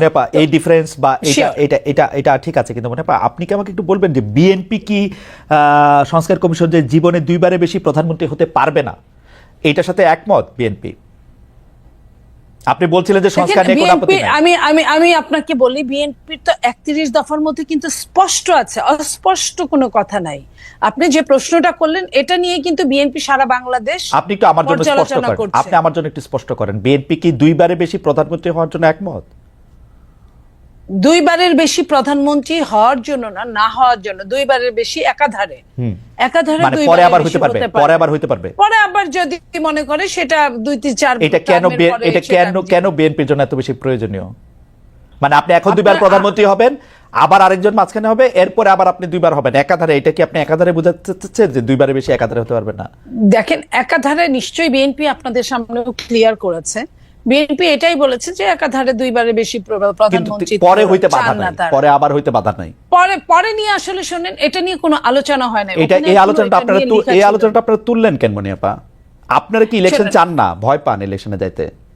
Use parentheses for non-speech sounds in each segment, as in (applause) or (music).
মানে আপা, এই ডিফারেন্স বা এটা এটা এটা এটা ঠিক আছে কিন্তু মানে আপা, আপনি কি আমাকে একটু বলবেন যে বিএনপি কি সংস্কার কমিশন যে জীবনে দুইবারে বেশি প্রধানমন্ত্রী হতে পারবে না? এটার সাথে একমত বিএনপি আপনি বলছিলেন যে সংস্কার নিয়ে কোনো আপত্তি আমি আমি আমি আপনাকে বলি বিএনপির তো একত্রিশ দফার মধ্যে কিন্তু স্পষ্ট আছে অস্পষ্ট কোনো কথা নাই। আপনি যে প্রশ্নটা করলেন এটা নিয়ে কিন্তু বিএনপি সারা বাংলাদেশ আপনি একটু আমার জন্য স্পষ্ট করেন। আপনি আমার জন্য একটু স্পষ্ট করেন। বিএনপি কি দুইবারে বেশি প্রধানমন্ত্রী হওয়ার জন্য একমত? দুইবারের বেশি প্রধানমন্ত্রী হওয়ার জন্য না না হওয়ার জন্য দুইবারের বেশি একাধারে। একাধারে মানে পরে আবার হইতে পারবে পরে আবার হইতে পারবে। পরে আবার যদি মনে করে সেটা দুই তিন চার এটা কেন এটা কেন কেন বিএনপির জন্য এত বেশি প্রয়োজনীয়? মানে আপনি এখন দুইবার প্রধানমন্ত্রী হবেন আবার আরেকজন মাঝখানে হবে এরপরে আবার আপনি দুইবার হবেন। একাধারে এটা কি আপনি একাধারে বোঝাতে চাচ্ছেন যে দুইবারে বেশি একাধারে হতে পারবেন না? দেখেন একাধারে নিশ্চয়ই বিএনপি আপনাদের সামনে ক্লিয়ার করেছে। বিএনপি এটাই বলেছে যে একাধারে দুইবারের বেশি প্রধানমন্ত্রী পরে হইতে বাধা নাই পরে আবার হইতে বাধা নাই। পরে পরে নিয়ে আসলে শুনেন এটা নিয়ে কোনো আলোচনা হয় না এটা এই আলোচনাটা আপনারা এই আলোচনাটা আপনারা তুললেন কেন মনে আপা আপনারা কি ইলেকশন চান না? ভয় পান ইলেকশনে যাইতে?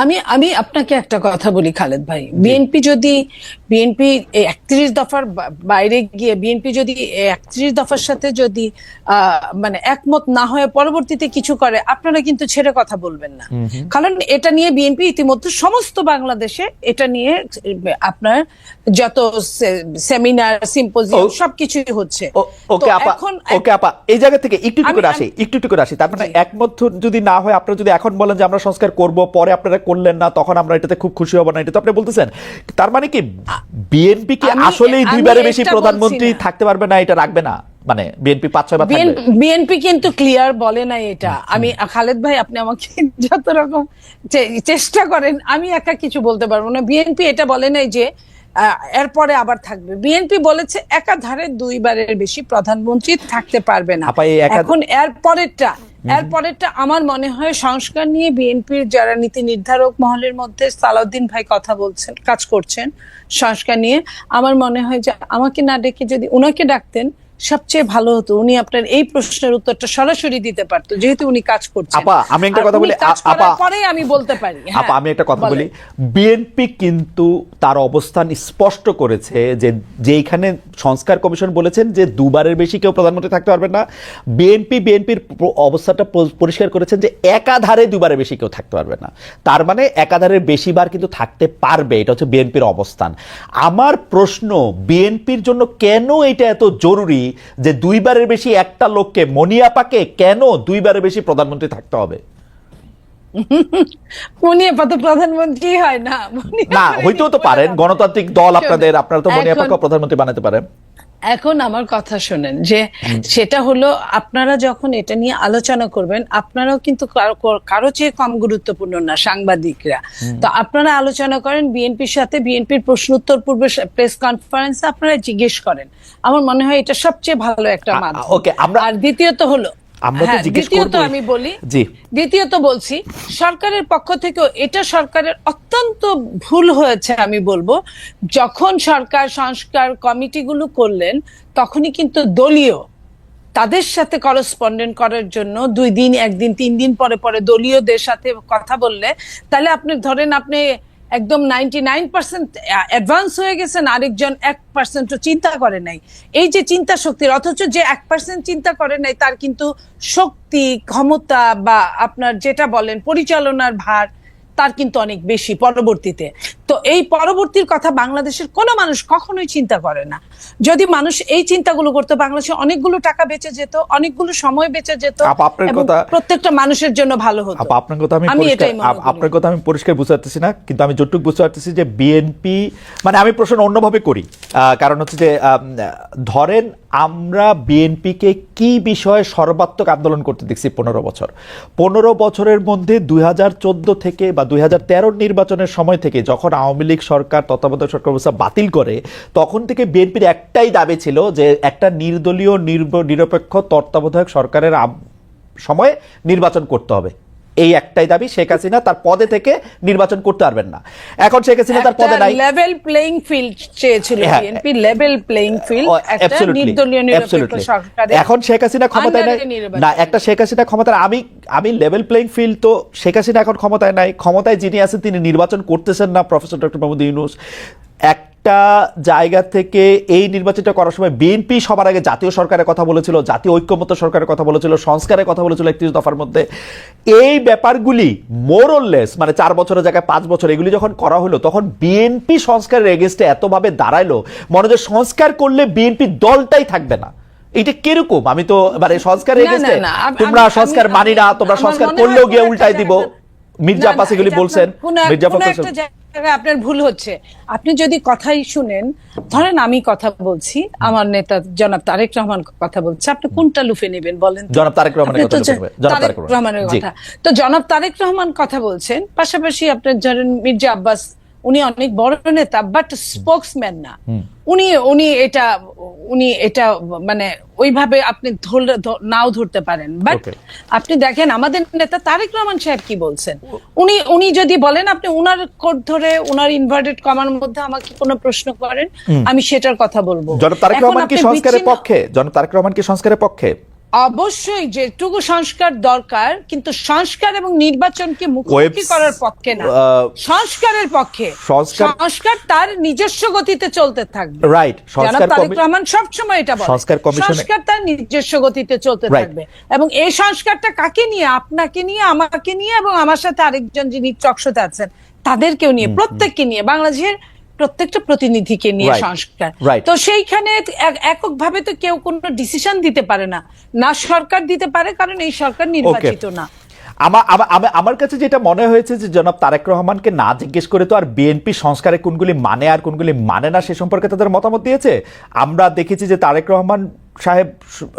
আমি আমি আপনাকে একটা কথা বলি খালেদ ভাই। বিএনপি যদি বিএনপি একত্রিশ দফার বাইরে গিয়ে বিএনপি যদি একত্রিশ দফার সাথে যদি মানে একমত না হয়ে পরবর্তীতে কিছু করে আপনারা কিন্তু ছেড়ে কথা বলবেন না। কারণ এটা নিয়ে বিএনপি ইতিমধ্যে সমস্ত বাংলাদেশে এটা নিয়ে আপনার যত সেমিনার সিম্পোজিয়াম সবকিছুই হচ্ছে। ওকে আপা এখন ওকে আপা এই জায়গা থেকে একটু একটু করে আসি একটু একটু করে আসি। তার মানে একমত যদি না হয় আপনারা যদি এখন বলেন যে আমরা সংস্কার করব পরে আপনারা করলেন না তখন আমরা এটাতে খুব খুশি হব না। এটা তো আপনি বলতেছেন। তার মানে কি বিএনপি কি আসলেই দুইবারে বেশি প্রধানমন্ত্রী থাকতে পারবে না এটা রাখবে না। মানে বিএনপি পাঁচ ছয় বিএনপি কিন্তু ক্লিয়ার বলে না এটা। আমি খালেদ ভাই আপনি আমাকে (laughs) যত রকম চেষ্টা করেন আমি একা কিছু বলতে পারব না। বিএনপি এটা বলে নাই যে এরপরে আবার থাকবে। বিএনপি বলেছে একাধারে দুইবারের বেশি প্রধানমন্ত্রী থাকতে পারবে না। এখন এর পরেরটা এর পরেরটা আমার মনে হয় সংস্কার নিয়ে বিএনপির যারা নীতি নির্ধারক মহলের মধ্যে সালাউদ্দিন ভাই কথা বলছেন, কাজ করছেন সংস্কার নিয়ে, আমার মনে হয় যে আমাকে না ডেকে যদি ওনাকে ডাকতেন সবচেয়ে ভালো হতো উনি আপনার এই প্রশ্নের উত্তরটা সরাসরি দিতে পারতো যেহেতু উনি কাজ করছেন। আপা, আমি একটা কথা বলি, আপা- পরেই আমি বলতে পারি হ্যাঁ, আপা আমি একটা কথা বলি বিএনপি কিন্তু তার অবস্থান স্পষ্ট করেছে যে যেইখানে সংস্কার কমিশন বলেছেন যে দুবারের বেশি কেউ প্রধানমন্ত্রী থাকতে পারবে না বিএনপি বিএনপির অবস্থাটা পরিষ্কার করেছেন যে একাধারে দুবারের বেশি কেউ থাকতে পারবে না। তার মানে একাধারে বেশিবার কিন্তু থাকতে পারবে এটা হচ্ছে বিএনপির অবস্থান। আমার প্রশ্ন বিএনপির জন্য কেন এটা এত জরুরি? যে দুইবারের বেশি একটা লোককে মনিয়াপাকে কেন দুইবারের বেশি প্রধানমন্ত্রী থাকতে হবে? মনিয়াপা তো প্রধানমন্ত্রী হয় না না হইতেও তো পারেন গণতান্ত্রিক দল আপনাদের আপনারা তো মনিয়াপাকে প্রধানমন্ত্রী বানাতে পারেন। এখন আমার কথা শোনেন যে সেটা হলো আপনারা যখন এটা নিয়ে আলোচনা করবেন আপনারাও কিন্তু কারো- চেয়ে কম গুরুত্বপূর্ণ না সাংবাদিকরা। তো আপনারা আলোচনা করেন বিএনপির সাথে বিএনপির প্রশ্ন উত্তর পূর্বে প্রেস কনফারেন্সে আপনারা জিজ্ঞেস করেন। আমার মনে হয় এটা সবচেয়ে ভালো একটা মাধ্যম। ওকে, আমরা- আর দ্বিতীয়ত হলো আমরা তো হ্যাঁ, জিজ্ঞেস করবোই। আমি বলি জি। দ্বিতীয়ত বলছি সরকারের পক্ষ এটা সরকারের অত্যন্ত ভুল হয়েছে আমি বলব যখন সরকার সংস্কার কমিটিগুলো করলেন তখনই কিন্তু দলীয় তাদের সাথে করসপন্ডেন্ট করার জন্য দুই দিন একদিন তিন দিন পরে পরে দলীয়দের সাথে কথা বললে তাহলে আপনি ধরেন আপনি একদম নাইনটি নাইন পার্সেন্ট অ্যাডভান্স হয়ে গেছেন, আরেকজন এক পার্সেন্টও চিন্তা করে নাই। এই যে চিন্তা শক্তির, অথচ যে এক পার্সেন্ট চিন্তা করে নাই, তার কিন্তু শক্তি, ক্ষমতা বা আপনার যেটা বলেন, পরিচালনার ভার তার কিন্তু অনেক বেশি পরবর্তীতে। এই পরবর্তীর কথা বাংলাদেশের কোনো মানুষ কখনোই চিন্তা করে না। যদি মানুষ এই চিন্তাগুলো করতো বাংলাদেশে অনেকগুলো টাকা বেঁচে যেত অনেকগুলো সময় বেঁচে যেত আপা, আপনার কথা- প্রত্যেকটা মানুষের জন্য ভালো হতো। আপা আপনার কথা আমি। আপনার কথা আমি পরিষ্কার বুঝতে পারতেছি না কিন্তু আমি যতটুকু বুঝতে পারতেছি যে বিএনপি মানে আমি প্রশ্ন অন্যভাবে করি। কারণ হচ্ছে যে ধরেন আমরা বিএনপিকে কি বিষয়ে সর্বাত্মক আন্দোলন করতে দেখছি পনেরো বছর? পনেরো বছরের মধ্যে দুই হাজার চোদ্দ থেকে বা দুই নির্বাচনের সময় থেকে যখন আওয়ামী লীগ সরকার, তত্ত্বাবধায়ক সরকার ব্যবস্থা বাতিল করে, তখন থেকে বিএনপির একটাই দাবি ছিল যে একটা নির্দলীয় নিরপেক্ষ তত্ত্বাবধায়ক সরকারের সময়ে নির্বাচন করতে হবে। এই একটাই দাবি শেখ হাসিনা তার পদে থেকে নির্বাচন করতে পারবেন না। এখন শেখ হাসিনা তার পদে নাই। লেভেল প্লেইং ফিল্ড চেয়েছিল। বিএনপি লেভেল প্লেইং ফিল্ড একটা নির্দলীয় নিরপেক্ষ. সরকারের এখন শেখ হাসিনা ক্ষমতায় নাই। না একটা শেখ হাসিনা ক্ষমতায় আমি আমি লেভেল প্লেইং ফিল্ড তো শেখ হাসিনা এখন ক্ষমতায় নাই। ক্ষমতায় যিনি আছেন তিনি নির্বাচন করতেছেন না প্রফেসর ডক্টর মোহাম্মদ ইউনুস একটা জায়গা থেকে এই নির্বাচনটা করার সময় বিএনপি সবার আগে জাতীয় সরকারের কথা বলেছিল জাতীয় ঐক্যমত্য সরকারের কথা বলেছিল সংস্কারের কথা বলেছিল একত্রিশ দফার মধ্যে। এই ব্যাপারগুলি মোরললেস মানে চার বছরের জায়গায় পাঁচ বছর এগুলি যখন করা হলো তখন বিএনপি সংস্কারের এগেনস্টে এতভাবে দাঁড়াইলো মনে যে সংস্কার করলে বিএনপি দলটাই থাকবে না। এটা কীরকম? আমি তো মানে সংস্কার এগেনস্টে তোমরা সংস্কার মানি না তোমরা সংস্কার করলেও গিয়ে উল্টাই দিব। মির্জা আব্বাস এগুলি বলছেন মির্জা আপনার ভুল হচ্ছে। আপনি যদি কথাই শুনেন ধরেন আমি কথা বলছি আমার নেতা জনাব তারেক রহমান কথা বলছে আপনি কোনটা লুফে নেবেন বলেন জনাব তারেক রহমানের কথা তারেক রহমানের কথা। তো জনাব তারেক রহমান কথা বলছেন পাশাপাশি আপনার ধরেন মির্জা আব্বাস উনি অনেক বড় নেতা বাট স্পোক্সম্যান না। উনি উনি এটা উনি এটা মানে ওইভাবে আপনি ধরলে নাও ধরতে পারেন। বাট আপনি দেখেন আমাদের নেতা তারেক রহমান সাহেব কি বলছেন? উনি উনি যদি বলেন আপনি উনার কোড ধরে উনার ইনভার্টেড কমার মধ্যে আমাকে কোনো প্রশ্ন করেন আমি সেটার কথা বলব। জনাব তারেক রহমান কি সংস্কারের পক্ষে? জনাব তারেক রহমান কি সংস্কারের পক্ষে? অবশ্যই যেটুকু সংস্কার দরকার কিন্তু সংস্কার এবং নির্বাচনকে মুখোমুখি করার পক্ষে না। সংস্কারের পক্ষে। সংস্কার- তার নিজস্ব গতিতে চলতে থাকবে। রাইট সংস্কার তারেক রহমান সবসময় এটা বলে সংস্কার কমিশনে- সংস্কার তার নিজস্ব গতিতে চলতে থাকবে। এবং এই সংস্কারটা কাকে নিয়ে আপনাকে নিয়ে আমাকে নিয়ে এবং আমার সাথে আরেকজন যিনি চকশোতে আছেন তাদেরকেও নিয়ে প্রত্যেককে নিয়ে বাংলাদেশের প্রত্যেকটা প্রতিনিধিকে নিয়ে সংস্কার। তো সেইখানে এক- এককভাবে তো কেউ কোনো ডিসিশন দিতে পারে না। না সরকার দিতে পারে কারণ এই সরকার নির্বাচিত না। আমার- আমার কাছে যেটা মনে হয়েছে যে জনাব তারেক রহমানকে না জিজ্ঞেস করে তো আর বিএনপি সংস্কারে কোনগুলি মানে আর কোনগুলি মানে না সে সম্পর্কে তাদের মতামত দিয়েছে? আমরা দেখেছি যে তারেক রহমান সাহেব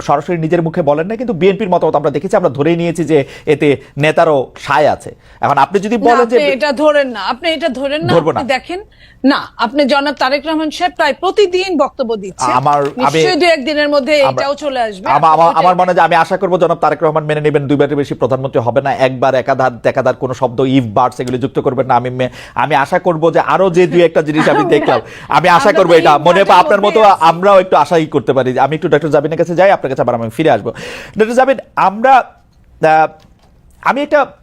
সরাসরি নিজের মুখে বলেন না কিন্তু বিএনপির মতামত আমরা দেখেছি আমরা ধরেই নিয়েছি যে এতে নেতারও সায় আছে। এখন আপনি যদি বলেন যে এটা ধরেন না আপনি এটা ধরেন না আপনি দেখেন না আপনি জনাব তারেক রহমান সাহেব প্রায় প্রতিদিন বক্তব্য দিচ্ছে। আমার- আমি- নিশ্চয়ই দু একদিনের মধ্যে এটাও চলে আসবে আমা- আমা- আমার মনে হয় আমি আশা করব জনাব তারেক রহমান মেনে নেবেন দুইবারের বেশি প্রধানমন্ত্রী হবে না একবার একাধার একাধার কোনো শব্দ ইফ বার্ডস এগুলো যুক্ত করবেন না আমি আমি আশা করব যে আরও যে দুই একটা জিনিস আমি (laughs) দেখলাম আমি আশা করব এটা। মনে হয় আপনার মতো আমরাও একটু আশাই করতে পারি। আমি একটু ডক্টর জাবিনের কাছে যাই, আপনার কাছে আবার আমি ফিরে আসব। ডক্টর জাবিন, আমরা আমি একটা